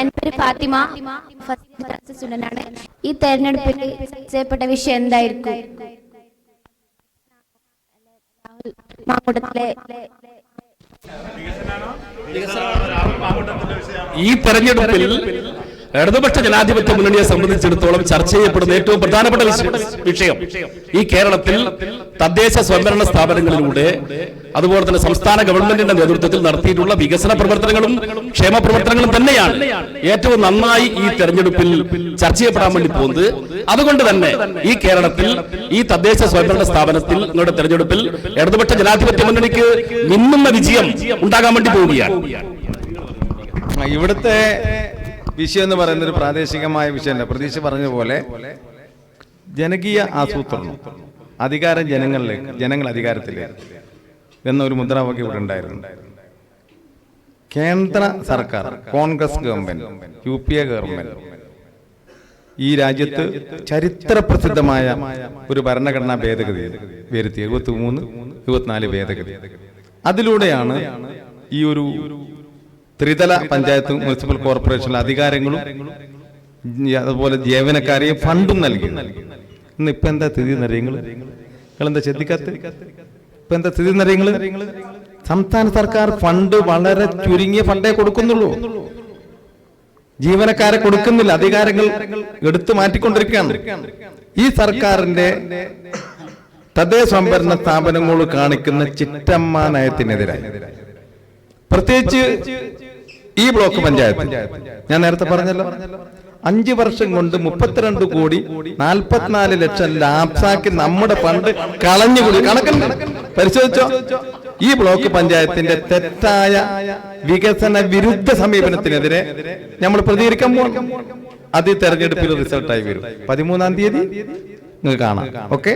എന്റെ പേര് Fathima. First student ആണ്. ഈ തെരഞ്ഞെടുപ്പിൽ ചെയ്യപ്പെട്ട വിഷയം എന്തായിരിക്കും? മാങ്കൂട്ടത്തിലെ ഈ തെരഞ്ഞെടുപ്പിൽ ഇടതുപക്ഷ ജനാധിപത്യ മുന്നണിയെ സംബന്ധിച്ചിടത്തോളം ചർച്ച ചെയ്യപ്പെടുന്ന ഏറ്റവും പ്രധാനപ്പെട്ട വിഷയം. ഈ കേരളത്തിൽ തദ്ദേശ സ്വയംഭരണ സ്ഥാപനങ്ങളിലൂടെ അതുപോലെ തന്നെ സംസ്ഥാന ഗവൺമെന്റിന്റെ നേതൃത്വത്തിൽ നടത്തിയിട്ടുള്ള വികസന പ്രവർത്തനങ്ങളും ക്ഷേമ പ്രവർത്തനങ്ങളും തന്നെയാണ് ഏറ്റവും നന്നായി ഈ തെരഞ്ഞെടുപ്പിൽ ചർച്ച ചെയ്യപ്പെടാൻ വേണ്ടി പോകുന്നത്. അതുകൊണ്ട് തന്നെ ഈ കേരളത്തിൽ ഈ തദ്ദേശ സ്വയംഭരണ സ്ഥാപനത്തിൽ നിങ്ങളുടെ തെരഞ്ഞെടുപ്പിൽ ഇടതുപക്ഷ ജനാധിപത്യ മുന്നണിക്ക് മിന്നുന്ന വിജയം ഉണ്ടാകാൻ വേണ്ടി പോവുകയാണ്. ഇവിടുത്തെ വിഷയം എന്ന് പറയുന്ന ഒരു പ്രാദേശികമായ വിഷയമല്ല. പ്രതീക്ഷ പറഞ്ഞ പോലെ ജനകീയ ആസൂത്രണം അധികാരം ജനങ്ങളിലേക്ക് ജനങ്ങൾ അധികാരത്തിലേക്ക് എന്നൊരു മുദ്രാവാക്യം ഇവിടെ ഉണ്ടായിരുന്നു. കേന്ദ്ര സർക്കാർ Congress government U P A government ഈ രാജ്യത്ത് ചരിത്ര പ്രസിദ്ധമായ ഒരു ഭരണഘടനാ ഭേദഗതി വരുത്തി. എഴുപത്തി മൂന്ന് എഴുപത്തിനാല് ഭേദഗതി. അതിലൂടെയാണ് ഈ ഒരു ത്രിതല പഞ്ചായത്തും മുനിസിപ്പൽ കോർപ്പറേഷനിലെ അധികാരങ്ങളും അതുപോലെ ജീവനക്കാരെയും ഫണ്ടും നൽകി. ഇന്ന് ഇപ്പൊ എന്താ സ്ഥിതി നിറയങ്ങൾ നിങ്ങൾ എന്താ ശ്രദ്ധിക്കാത്ത ഇപ്പൊ എന്താ സ്ഥിതി നിറയങ്ങൾ സംസ്ഥാന സർക്കാർ ഫണ്ട് വളരെ ചുരുങ്ങിയ ഫണ്ടേ കൊടുക്കുന്നുള്ളൂ. ജീവനക്കാരെ കൊടുക്കുന്നില്ല അധികാരങ്ങൾ എടുത്തു മാറ്റിക്കൊണ്ടിരിക്കുകയാണ്. ഈ സർക്കാരിന്റെ തദ്ദേശ സംഭരണ സ്ഥാപനങ്ങൾ കാണിക്കുന്ന ചിറ്റമ്മ നയത്തിനെതിരായി പ്രത്യേകിച്ച് ഈ ബ്ലോക്ക് പഞ്ചായത്ത്. ഞാൻ നേരത്തെ പറഞ്ഞല്ലോ. അഞ്ചു വർഷം കൊണ്ട് മുപ്പത്തിരണ്ട് കോടി നാൽപ്പത്തിനാല് ലക്ഷം ലാപ്സാക്കി നമ്മുടെ ഫണ്ട് കളഞ്ഞുകൂടി കണക്കുണ്ട് പരിശോധിച്ചോ? ഈ ബ്ലോക്ക് പഞ്ചായത്തിന്റെ തെറ്റായ വികസന വിരുദ്ധ സമീപനത്തിനെതിരെ നമ്മൾ പ്രതികരിക്കാൻ പോകും അത് തെരഞ്ഞെടുപ്പിൽ റിസൾട്ടായി വരും. പതിമൂന്നാം തീയതി? നിങ്ങൾക്ക് കാണാം. ഓക്കെ?